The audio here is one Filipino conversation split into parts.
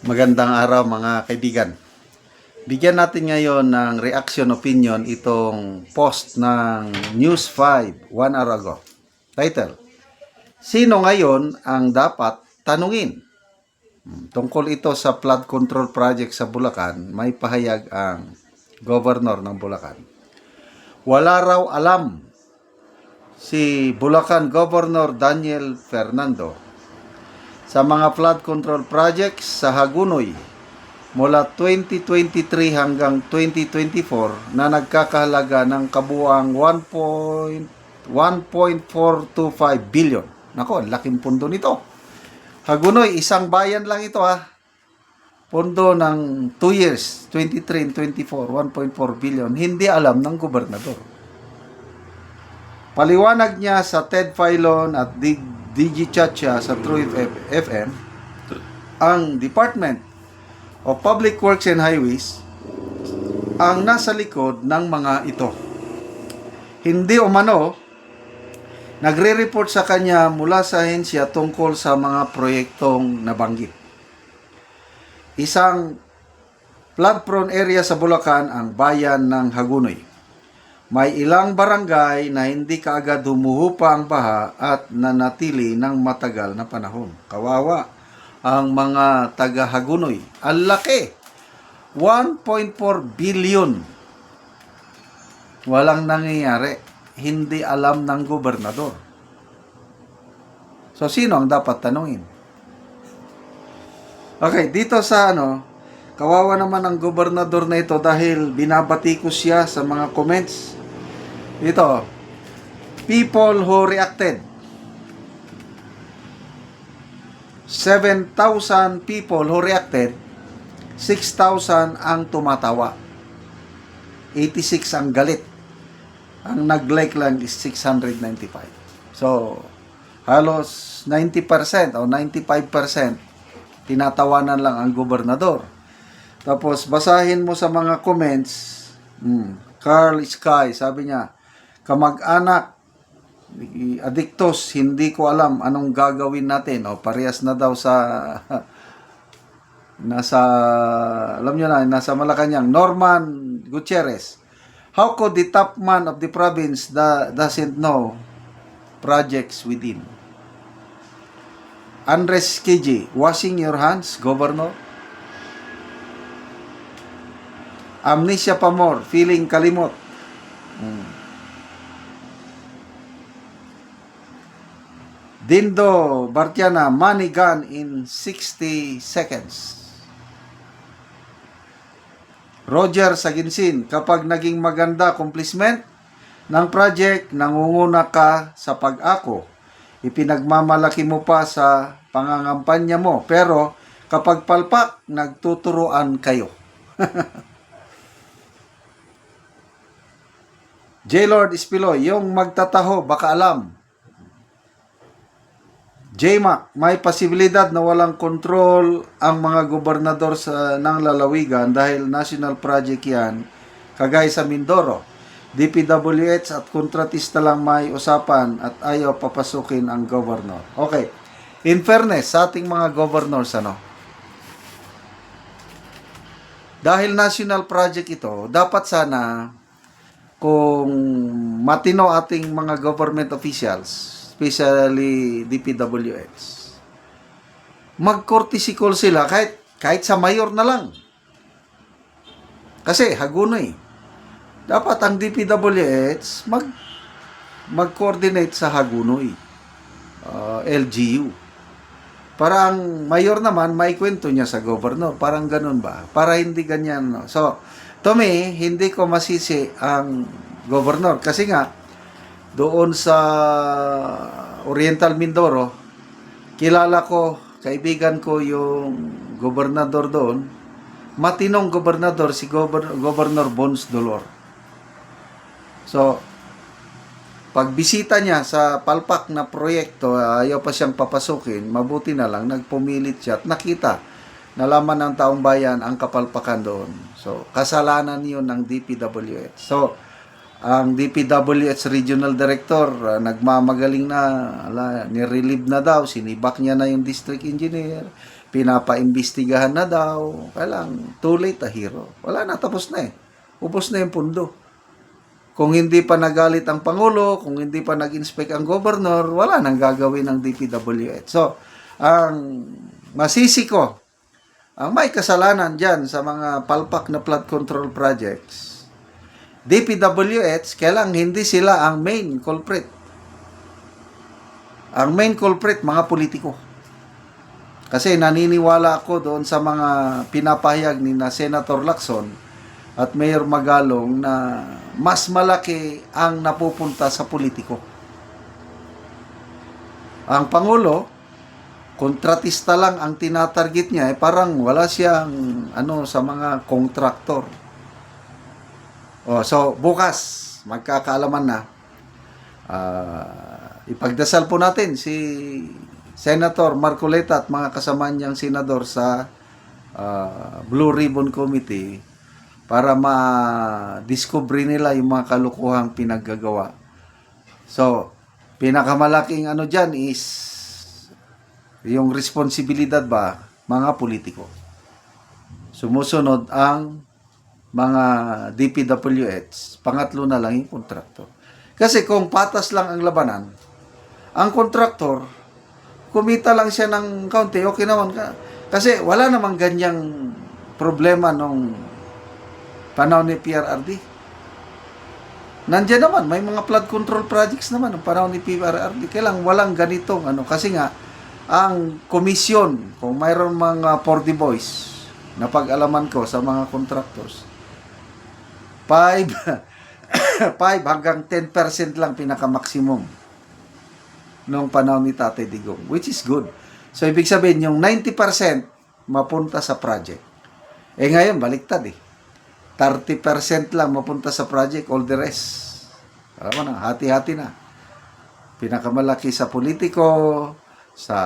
Magandang araw mga kaibigan. Bigyan natin ngayon ng reaction opinion itong post ng News 5 one hour ago. Title, Sino ngayon ang dapat tanungin? Hmm, Tungkol ito sa flood control project sa Bulacan, may pahayag ang governor ng Bulacan. Wala raw alam si Bulacan Governor Daniel Fernando sa mga flood control projects sa Hagunoy mula 2023 hanggang 2024 na nagkakahalaga ng kabuang 1.1.425 billion. Nako, ang laking pundo nito. Hagunoy, isang bayan lang ito ha. Pondo ng 2 years, 23 and 24, 1.4 billion. Hindi alam ng gobernador. Paliwanag niya sa Ted Filon at Dig DG Chacha sa True FM, ang Department of Public Works and Highways ang nasa likod ng mga ito. Hindi umano, nagre-report sa kanya mula sa ahensya tungkol sa mga proyektong nabanggit. Isang flood-prone area sa Bulacan ang bayan ng Hagunoy. May ilang barangay na hindi kaagad humuhupa ang baha at nanatili ng matagal na panahon. Kawawa ang mga taga-Hagunoy. Ang laki! 1.4 billion. Walang nangyayari. Hindi alam ng gobernador. So, sino ang dapat tanungin? Okay, dito sa ano, kawawa naman ang gobernador na ito dahil binabati ko siya sa mga comments. Ito, people who reacted. 7,000 people who reacted, 6,000 ang tumatawa. 86 ang galit. Ang nag-like lang is 695. So, halos 90% o 95% tinatawanan lang ang gobernador. Tapos, basahin mo sa mga comments, hmm, Carl Sky, sabi niya, kamag-anak, adiktos, hindi ko alam anong gagawin natin. O, parehas na daw sa, nasa, alam niyo na, nasa Malacanang. Norman Gutierrez, how could the top man of the province da, doesn't know projects within? Andres Kiji, washing your hands, Governor? Amnesia Pamor, feeling kalimot. Hmm. Dindo Bartiana, money gun in 60 seconds. Roger Saginsin, kapag naging maganda accomplishment ng project, nangunguna ka sa pag-ako. Ipinagmamalaki mo pa sa pangangampanya mo. Pero kapag palpak, nagtuturoan kayo. J-Lord Espiloy, yung magtataho, baka alam. JMAC, may posibilidad na walang kontrol ang mga gobernador sa ng lalawigan dahil national project yan, kagaya sa Mindoro. DPWH at kontratista lang may usapan at ayaw papasukin ang governor. Okay. In fairness, sa ating mga governors, ano, dahil national project ito, dapat sana kung matino ating mga government officials, especially DPWH, mag-courtesy call sila kahit, kahit sa mayor na lang. Kasi Hagunoy, dapat ang DPWH mag mag-coordinate sa Hagunoy, uh, LGU. Para ang mayor naman, may kwento niya sa governor. Parang ganun ba? Para hindi ganyan. No? So, to me, hindi ko masisi ang governor. Kasi nga, doon sa Oriental Mindoro, kilala ko, kaibigan ko yung gobernador doon, matinong gobernador, si Gober- Governor Bons Dolor. So, pagbisita niya sa palpak na proyekto, ayaw pa siyang papasukin, mabuti na lang, nagpumilit siya at nakita, nalaman ng taong bayan ang kapalpakan doon. So, kasalanan yun ng DPWH. So, ang DPWH Regional Director, uh, nagmamagaling na, ala, nirelieve na daw, sinibak niya na yung district engineer, pinapaimbestigahan na daw. Kailang, too late a hero. Wala na, tapos na eh. Ubos na yung pundo. Kung hindi pa nagalit ang Pangulo, kung hindi pa nag-inspect ang Governor, wala nang gagawin ng DPWH. So, ang masisi ko, ang may kasalanan dyan sa mga palpak na flood control projects, DPWH, kailang hindi sila ang main culprit. Ang main culprit, mga politiko. Kasi naniniwala ako doon sa mga pinapahayag ni na Senator Lacson at Mayor Magalong na mas malaki ang napupunta sa politiko. Ang Pangulo, kontratista lang ang tinatarget niya, eh, parang wala siyang ano sa mga kontraktor. Oh, so bukas magkakaalaman na. Ah, ipagdasal po natin si Senator Marcoleta at mga kasama niyang senador sa ah, Blue Ribbon Committee para ma-discover nila yung mga kalukuhang pinaggagawa. So, pinakamalaking ano dyan is yung responsibilidad ba mga politiko. Sumusunod ang mga DPWH, pangatlo na lang yung kontraktor. Kasi kung patas lang ang labanan, ang kontraktor, kumita lang siya ng kaunti, okay naman ka. Kasi wala namang ganyang problema nung panahon ni PRRD. Nandiyan naman, may mga flood control projects naman ng panahon ni PRRD. Kailang walang ganitong ano. Kasi nga, ang komisyon, kung mayroon mga 40 boys, na pag-alaman ko sa mga contractors, 5 5 hanggang 10% lang pinaka-maximum nung panahon ni Tate Digong, which is good. So, ibig sabihin, yung 90% mapunta sa project. Eh ngayon, baliktad eh. 30% lang mapunta sa project, all the rest. Alam mo na, hati-hati na. Pinakamalaki sa politiko, sa,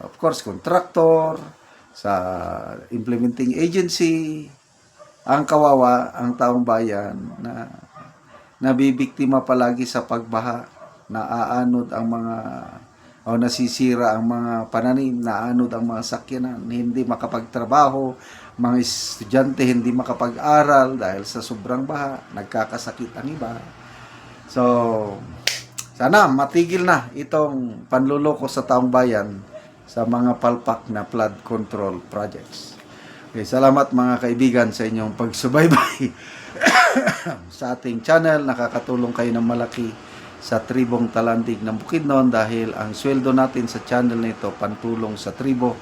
of course, contractor, sa implementing agency, ang kawawa, ang taong bayan na nabibiktima palagi sa pagbaha, naaanod ang mga o nasisira ang mga pananim, naaanod ang mga sakyanan, hindi makapagtrabaho, mga estudyante hindi makapag-aral dahil sa sobrang baha, nagkakasakit ang iba. So, sana matigil na itong panluloko sa taong bayan sa mga palpak na flood control projects. Okay, salamat mga kaibigan sa inyong pagsubaybay sa ating channel. Nakakatulong kayo ng malaki sa tribong talandig ng Bukidnon dahil ang sweldo natin sa channel nito pantulong sa tribo.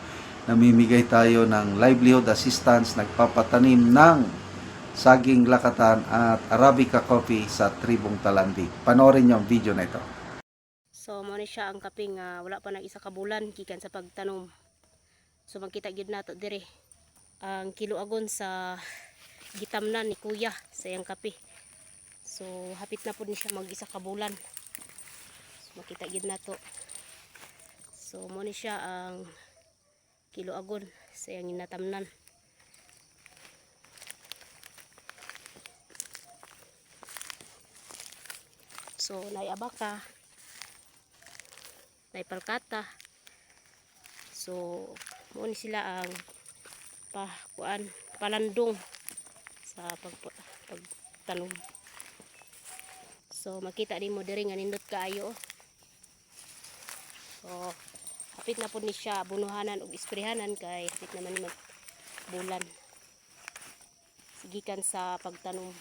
Namimigay tayo ng livelihood assistance, nagpapatanim ng saging lakatan at Arabica coffee sa tribong talandig. Panoorin niyo ang video na ito. So mo ni siya ang kaping nga wala pa nag isa ka bulan gikan sa pagtanom. So makita gyud nato dire ang kiloagon sa gitamnan ni kuya sa iyang kape. So hapit na pud ni siya mag isa ka bulan. So makita gyud nato. So mo ni siya ang kiloagon sa iyang ginatamnan. So naiabaka na palkata. So, mo ni sila ang pa kuan palandong sa pag. So, makita din mo diri nga nindot kaayo. So, hapit na po ni siya bunuhanan ug isprehanan kay hapit naman ni magbulan. Sigikan sa pagtanom.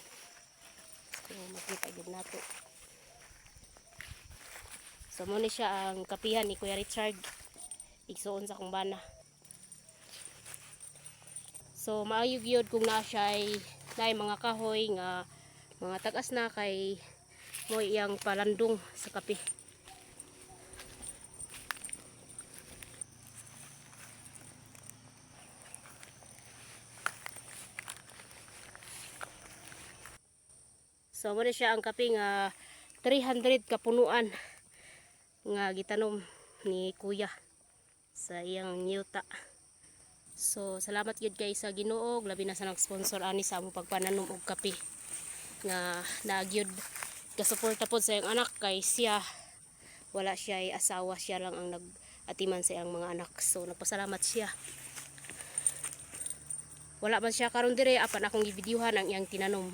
So, makita gid nato. So mo ni siya ang kapihan ni Kuya Richard. Igsuon sa kong bana. So maayog kung na siya ay naay mga kahoy nga mga tagas na kay mo iyang palandong sa kape. So mo siya ang kape nga 300 kapunuan nga gitanom ni kuya sa iyang niyuta. So salamat gyud kay sa Ginoo labi na sa nag-sponsor ani sa among pagpananom og kape nga nagyud gasuporta pod sa iyang anak kay siya wala siya ay asawa siya lang ang nagatiman sa iyang mga anak. So nagpasalamat siya. Wala man siya karon dire apan akong gibidyohan ang iyang tinanom.